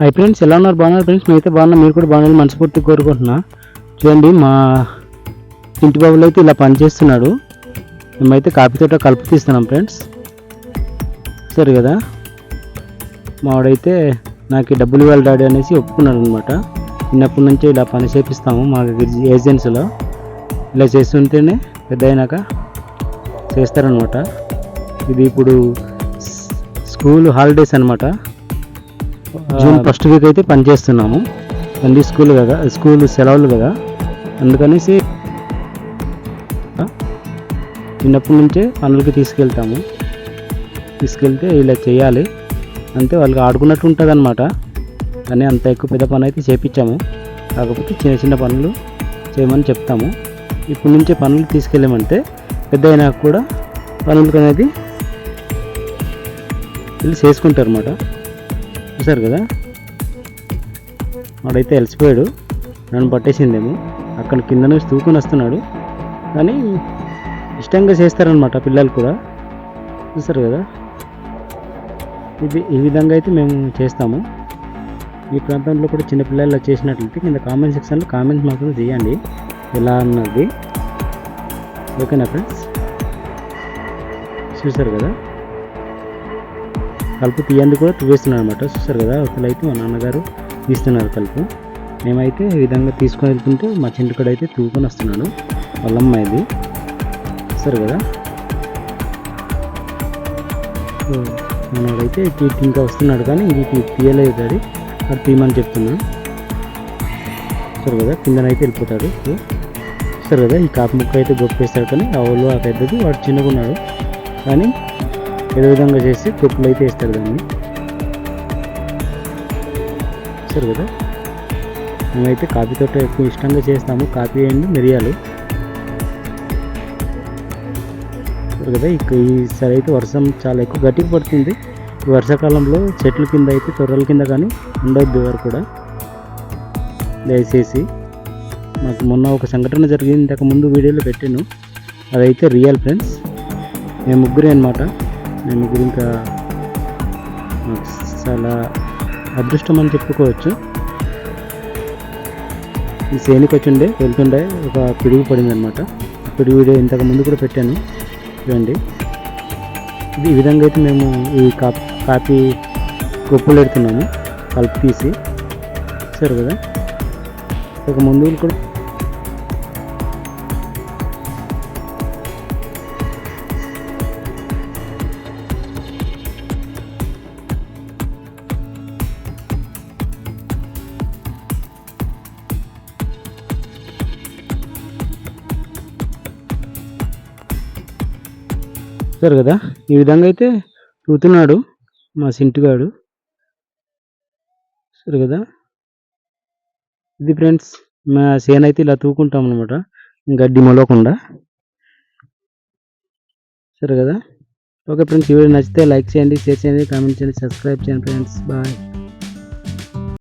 Hi friends ఎలా ఉన్నారు? బాగున్నారు ఫ్రెండ్స్? మీరైతే బాగున్నా. మీరు కూడా బాగున్నారు మనస్ఫూర్తి కోరుకుంటున్నా. చూడండి మా ఇంటి బాబులు అయితే ఇలా పనిచేస్తున్నాడు. మేమైతే కాఫీ తోట కలుపు తీస్తున్నాం ఫ్రెండ్స్. సరే కదా? మావాడైతే నాకు డబ్బులు ఇవ్వాలి డాడీ అనేసి ఒప్పుకున్నాడు అనమాట చిన్నప్పటి నుంచి ఇలా పని చేపిస్తాము మా ఏజెన్సీలో. ఇలా చేస్తుంటేనే పెద్ద అయినాక చేస్తారనమాట ఇది ఇప్పుడు స్కూల్ హాలిడేస్ అనమాట జూన్ ఫస్ట్ వీక్ అయితే పని చేస్తున్నాము. సండే స్కూల్ కదా స్కూల్ సెలవులు కదా. అందుకనేసి చిన్నప్పటి నుంచే పనులకి తీసుకెళ్తాము. తీసుకెళ్తే ఇలా చేయాలి. అంతే వాళ్ళకి ఆడుకున్నట్టు ఉంటుంది అనమాట కానీ అంత ఎక్కువ పెద్ద పని అయితే చేపించాము. కాకపోతే చిన్న చిన్న పనులు చేయమని చెప్తాము. ఇప్పటి నుంచే పనులు తీసుకెళ్ళామంటే పెద్ద అయినా కూడా పనులకు అనేది వీళ్ళు చేసుకుంటారు అనమాట చూసారు కదా? వాడైతే అలసిపోయాడు. నన్ను పట్టేసిందేమో అక్కడ కింద నుంచి తూకుని వస్తున్నాడు. కానీ ఇష్టంగా చేస్తారనమాట పిల్లలు కూడా. చూసారు కదా? ఇది ఈ విధంగా అయితే మేము చేస్తాము. ఈ ప్రాంతంలో కూడా చిన్న చేసినట్లయితే కింద కామెంట్ సెక్షన్లో కామెంట్స్ మాత్రం చేయండి. ఎలా అన్నది. ఓకేనా ఫ్రెండ్స్ చూసారు కదా? కలుపు తీయందుకు కూడా తీవేస్తున్నారు అనమాట చూసారు కదా? ఒకళ్ళైతే మా నాన్నగారు తీస్తున్నారు కలుపు మేమైతే ఈ విధంగా తీసుకొని వెళ్తుంటే మా చింటుకడ అయితే తూకొని వస్తున్నాడు వాళ్ళ అమ్మాయిది చూసారు కదా? సో మనోడైతే ఇటు ఇంకా వస్తున్నాడు కానీ ఇది తీయలేదు అది అది తీయమని చెప్తున్నాను చూసారు కదా? కిందనైతే వెళ్ళిపోతాడు. చూస్తారు కదా ఈ కాపు ముక్క అయితే గొప్పేస్తారు కానీ ఆ ఊళ్ళో ఆ పెద్దది వాడు చిన్నగా ఉన్నాడు కానీ ఏదో విధంగా చేసి కుప్పలు అయితే వేస్తారు దాన్ని. సరే కదా? మేమైతే కాఫీ తోట ఎక్కువ ఇష్టంగా చేస్తాము. కాఫీ అండ్ మిరియాలు. కదా ఇక ఈసారి అయితే వర్షం చాలా ఎక్కువ గట్టిగా పడుతుంది. ఈ వర్షాకాలంలో చెట్ల కింద అయితే తొర్రల కింద కానీ ఉండొద్దు ఎవరు కూడా. దయచేసి నాకు మొన్న ఒక సంఘటన జరిగింది ఇంతకు ముందు వీడియోలో పెట్టాను. అదైతే రియల్ ఫ్రెండ్స్. మేము ముగ్గురే అనమాట మేము ముగ్గురు ఇంకా చాలా అదృష్టం అని చెప్పుకోవచ్చు. ఈ సేనికి వచ్చిండే వెళ్తుండే ఒక పిడుగు పడింది అనమాట పిడుగు వీడియో ఇంతకు ముందు కూడా పెట్టాను. చూడండి ఇది ఈ విధంగా అయితే మేము ఈ కా కాపీ గొప్పలు పెడుతున్నాము. కలుపు తీసి. సరే కదా? ఒక ముందు కూడా సరే కదా? ఈ విధంగా అయితే చూతున్నాడు మా సింటుగాడు. సరే కదా? ఇది ఫ్రెండ్స్ మా సేన్ అయితే ఇలా తూకుంటాం అనమాట గడ్డి మొలవకుండా. సరే కదా? ఓకే ఫ్రెండ్స్ ఈ వీడియో నచ్చితే లైక్ చేయండి షేర్ చేయండి కామెంట్ చేయండి సబ్స్క్రైబ్ చేయండి ఫ్రెండ్స్. బాయ్.